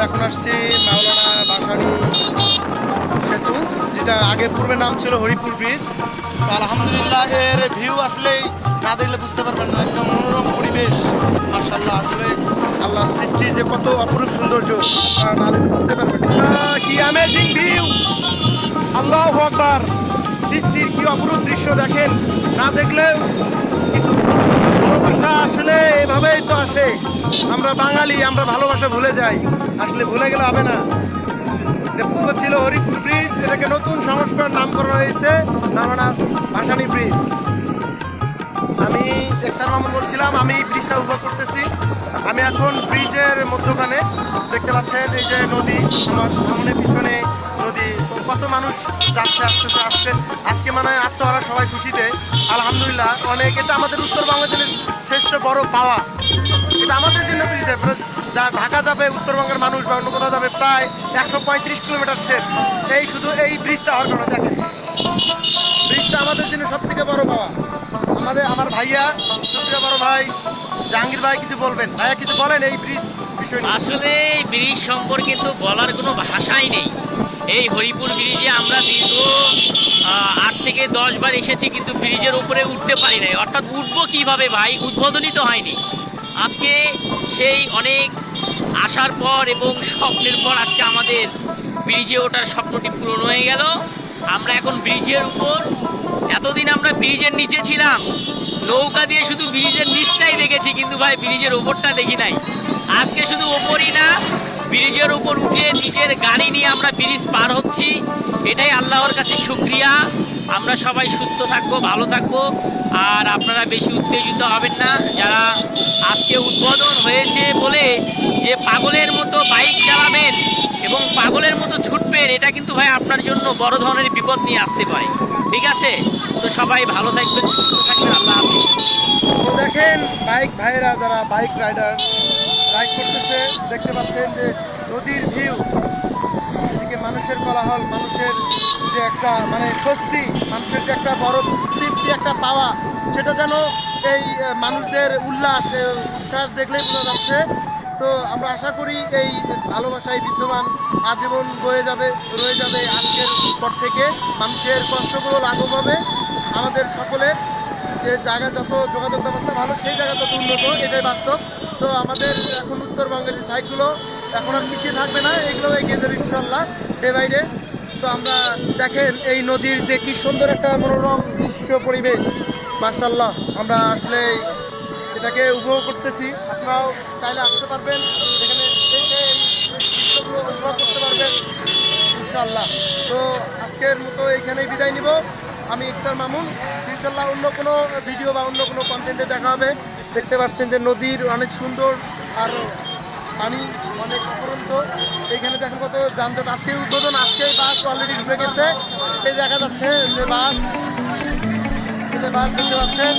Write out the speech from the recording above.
আমরা এখন আসছি মাওলানা বাসানি সেতু, যেটা আগে পূর্বে নাম ছিল হরিপুর ব্রিজ। আলহামদুলিল্লাহ এর ভিউ আসলে না দেখলে বুঝতে পারবেন না, একদম মনোরম পরিবেশ। মার্শাল্লাহ আসলে আল্লাহর সৃষ্টির যে কত অপরূপ সৌন্দর্য না বুঝতে পারবেন কি অ্যামেজিং ভিউ আল্লাহ আকবার, সৃষ্টির কি অপরূপ দৃশ্য দেখেন, না দেখলে কিছু ভালোবাসা আসলে আসে। আমরা বাঙালি, আমরা ভালোবাসা ভুলে যাই। আসলে ভুলে গেলে হবে না। পূর্ব ছিল হরিপুর ব্রিজ, এটাকে নতুন সংস্কার নাম করা হয়েছে নামানা ভাসানি ব্রিজ। আমি এক্সার মামুন বলছিলাম, আমি ব্রিজটা উপভোগ করতেছি। আমি এখন ব্রিজের মধ্যখানে, দেখতে পাচ্ছেন এই যে নদী, আমার সামনে পিছনে নদী। কত মানুষ যাচ্ছে, আসতেছে আসছে। আজকে মানে আত্মহারা, সবাই খুশিতে। আলহামদুলিল্লাহ, অনেক এটা আমাদের উত্তরবঙ্গের জন্য শ্রেষ্ঠ বড় পাওয়া। এটা আমাদের জন্য ব্রিজ ঢাকা যাবে উত্তরবঙ্গের মানুষ বা অন্য কোথাও যাবে, প্রায় একশো পঁয়ত্রিশ কিলোমিটার সেট এই শুধু এই ব্রিজটা হওয়ার কারণে দেখেন। ব্রিজটা আমাদের জন্য সব থেকে বড় পাওয়া। আমাদের, আমার ভাইয়া সবথেকে বড় ভাই, জাহাঙ্গীর ভাই কিছু বলবেন? ভাইয়া, কিছু বলেন এই ব্রিজ বিষয় আসলে এই ব্রিজ সম্পর্কে তো বলার কোনো ভাষাই নেই। এই হরিপুর ব্রিজে আমরা দীর্ঘ আট থেকে দশ বার এসেছি, কিন্তু ব্রিজের উপরে উঠতে পারি নাই। অর্থাৎ উঠবো কীভাবে ভাই? উদ্বোধনই তো হয়নি। আজকে সেই অনেক আসার পর এবং স্বপ্নের পর আজকে আমাদের ব্রিজে ওঠার স্বপ্নটি পূরণ হয়ে গেল। আমরা এখন ব্রিজের উপর। এতদিন আমরা ব্রিজের নিচে ছিলাম। নৌকা দিয়ে শুধু ব্রিজের নিচটাই দেখেছি, কিন্তু ভাই ব্রিজের ওপরটা দেখি নাই। আজকে শুধু ওপরই না, ব্রিজের উপর উঠে নিজের গাড়ি নিয়ে আমরা ব্রিজ পার হচ্ছি। এটাই আল্লাহর কাছে শুক্রিয়া। আমরা সবাই সুস্থ থাকব, ভালো থাকব। আর আপনারা বেশি উত্তেজিত হবেন না। যারা আজকে উদ্বোধন হয়েছে বলে যে পাগলের মতো বাইক চালাবেন এবং পাগলের মতো ছুটবেন, এটা কিন্তু ভাই আপনার জন্য বড় ধরনের বিপদ নিয়ে আসতে পারে। ঠিক আছে? তো সবাই ভালো থাকবেন, সুস্থ থাকবেন। আল্লাহ দেখেন, বাইক ভাইয়েরা যারা বাইক রাইডার, রাইড করতেছে, দেখতে পাচ্ছেন যে নদীর ভিউ। মানুষের কোলাহল, মানুষের যে একটা মানে স্বস্তি, মানুষের যে একটা বড় তৃপ্তি, একটা পাওয়া, সেটা যেন এই মানুষদের উল্লাস উচ্ছ্বাস দেখলেই বোঝা যাচ্ছে। তো আমরা আশা করি এই ভালোবাসায় বিদ্যমান আজীবন রয়ে যাবে রয়ে যাবে আজকের পর থেকে। মানুষের কষ্টগুলো লাঘব হবে আমাদের সকলের। যে জায়গা যত যোগাযোগ ব্যবস্থা ভালো, সেই জায়গা তত উন্নত, এটাই বাস্তব। তো আমাদের এখন উত্তরবঙ্গের যে সাইডগুলো এখন আর পিছিয়ে থাকবে না এগুলো এগিয়ে যাবে ইনশাল্লাহ ডে বাই ডে তো আমরা দেখেন, এই নদীর যে কি সুন্দর একটা মনোরম দৃশ্য পরিবেশ মার্শাল্লাহ আমরা আসলে এটাকে উপভোগ করতেছি। আপনারাও চাইলে আসতে পারবেন, এখানে উপভোগ করতে পারবেন ইনশাল্লাহ তো আজকের মতো এখানেই বিদায় নিব। আমি ইকসার মামুন। ইনশাল্লাহ অন্য কোনো ভিডিও বা অন্য কোনো কন্টেন্টে দেখা হবে। দেখতে পাচ্ছেন যে নদীর অনেক সুন্দর আর পানি অনেক অপরন্ত। এইখানে দেখেন কত যানজট। আজকে উদ্বোধন আজকে বাস অলরেডি ঢুকে গেছে। এই দেখা যাচ্ছে যে বাস, এই যে বাস দেখতে পাচ্ছেন।